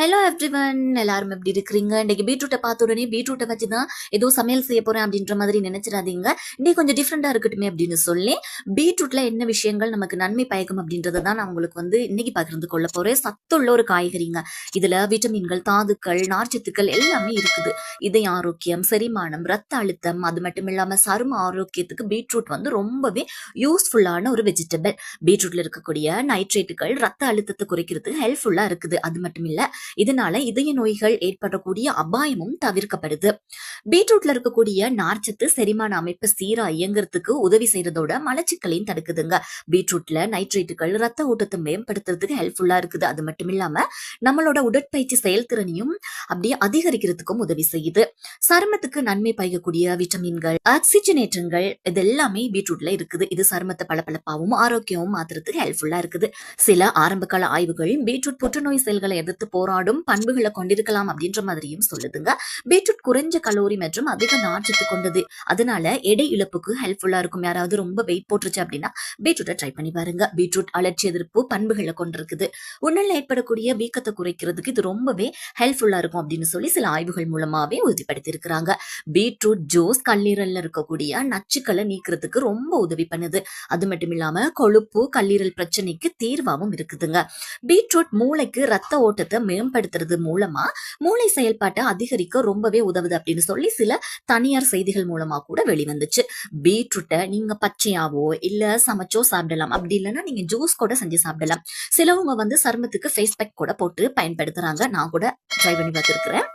Hello everyone எல்லாரும் எப்படி இருக்கிறீங்க? இன்றைக்கி பீட்ரூட்டை பார்த்த உடனே பீட்ரூட்டை வச்சு தான் ஏதோ சமையல் செய்ய போகிறேன் அப்படின்ற மாதிரி நினச்சிடாதீங்க. இன்னைக்கு கொஞ்சம் டிஃப்ரெண்ட்டாக இருக்கட்டுமே அப்படின்னு சொல்லி பீட்ரூட்டில் என்ன விஷயங்கள் நமக்கு நன்மை பயக்கும் அப்படின்றத தான் நான் உங்களுக்கு வந்து இன்னைக்கு பகிர்ந்து கொள்ள போகிறேன் சத்துள்ள ஒரு காய்கறிங்க. இதில் விட்டமின்கள் தாதுக்கள் நார்ச்சத்துக்கள் எல்லாமே இருக்குது. இதய ஆரோக்கியம் செரிமானம் ரத்த அழுத்தம் அது மட்டும் இல்லாமல் சரும ஆரோக்கியத்துக்கு பீட்ரூட் வந்து ரொம்பவே யூஸ்ஃபுல்லான ஒரு வெஜிடபிள் பீட்ரூட்டில் இருக்கக்கூடிய நைட்ரேட்டுகள் ரத்த அழுத்தத்தை குறைக்கிறதுக்கு ஹெல்ப்ஃபுல்லாக இருக்குது. அது மட்டும் இல்லை இதனால இதய நோய்கள் ஏற்படக்கூடிய அபாயமும் தவிர்க்கப்படுது. பீட்ரூட்ல இருக்கக்கூடிய நார்ச்சத்து செரிமான அமைப்பு சீரா இயங்குறதுக்கு உதவி செய்யறதோட மலச்சிக்கலையும் தடுக்குதுங்க. பீட்ரூட்ல நைட்ரேட்டுகள் ரத்த ஓட்டத்தை மேம்படுத்துறதுக்கு ஹெல்ப்ஃபுல்லா இருக்குது. அது மட்டும் இல்லாம நம்மளோட உடற்பயிற்சி செயல்திறனையும் அப்படியே அதிகரிக்கிறதுக்கும் உதவி செய்யுது. சருமத்துக்கு நன்மை பயக்கக்கூடிய விட்டமின்கள் ஆக்சிஜனேற்றங்கள் இது எல்லாமே பீட்ரூட்ல இருக்குது. இது சருமத்தை பளபளப்பாவும் ஆரோக்கியமும் மாத்துறதுக்கு ஹெல்ப்ஃபுல்லா இருக்குது. சில ஆரம்பகால ஆய்வுகள் பீட்ரூட் புற்றுநோய் செல்களை எதிர்த்து போராடும் பண்புகளை கொண்டிருக்கலாம் அப்படின்ற மாதிரியும் சொல்லுதுங்க. பீட்ரூட் குறைஞ்ச கலோரி மற்றும் அதிக நாற்றத்து கொண்டது. அதனால எடை இழப்புக்கு ஹெல்ப்ஃபுல்லா இருக்கும். யாராவது ரொம்ப வெயிட் போட்டுருச்சு அப்படின்னா பீட்ரூட்டை ட்ரை பண்ணி பாருங்க. பீட்ரூட் அலர்ச்சி எதிர்ப்பு பண்புகளை கொண்டிருக்குது. உடல்ல ஏற்படக்கூடிய வீக்கத்தை குறைக்கிறதுக்கு இது ரொம்பவே ஹெல்ப்ஃபுல்லா இருக்கும் அப்படின்னு சொல்லி சில ஆய்வுகள் மூலமாவே உறுதிப்படுத்தி இருக்கிறாங்க பீட்ரூட் ஜூஸ் கல்லீரல்ல இருக்கக்கூடிய நச்சுக்களை நீக்கிறதுக்கு ரொம்ப உதவி பண்ணுது. அது மட்டும் இல்லாம கொழுப்பு கல்லீரல் பிரச்சனைக்கு தீர்வாகவும் இருக்குதுங்க. பீட்ரூட் மூளைக்கு ரத்த ஓட்டத்தை மேம்படுத்துறது மூலமா மூளை செயல்பாட்டை அதிகரிக்க ரொம்பவே உதவுது அப்படின்னு சொல்லி சில தனியார் செய்திகள் மூலமா கூட வெளிவந்துச்சு. பீட்ரூட்டை நீங்க பச்சையாவோ இல்ல சமைச்சோ சாப்பிடலாம். அப்படி இல்லைன்னா நீங்க ஜூஸ் கூட செஞ்சு சாப்பிடலாம். சிலவங்க வந்து சருமத்துக்கு ஃபேஸ் பேக் கூட போட்டு பயன்படுத்துறாங்க. நான் கூட ட்ரை பண்ணி பார்த்துருக்குறேன்.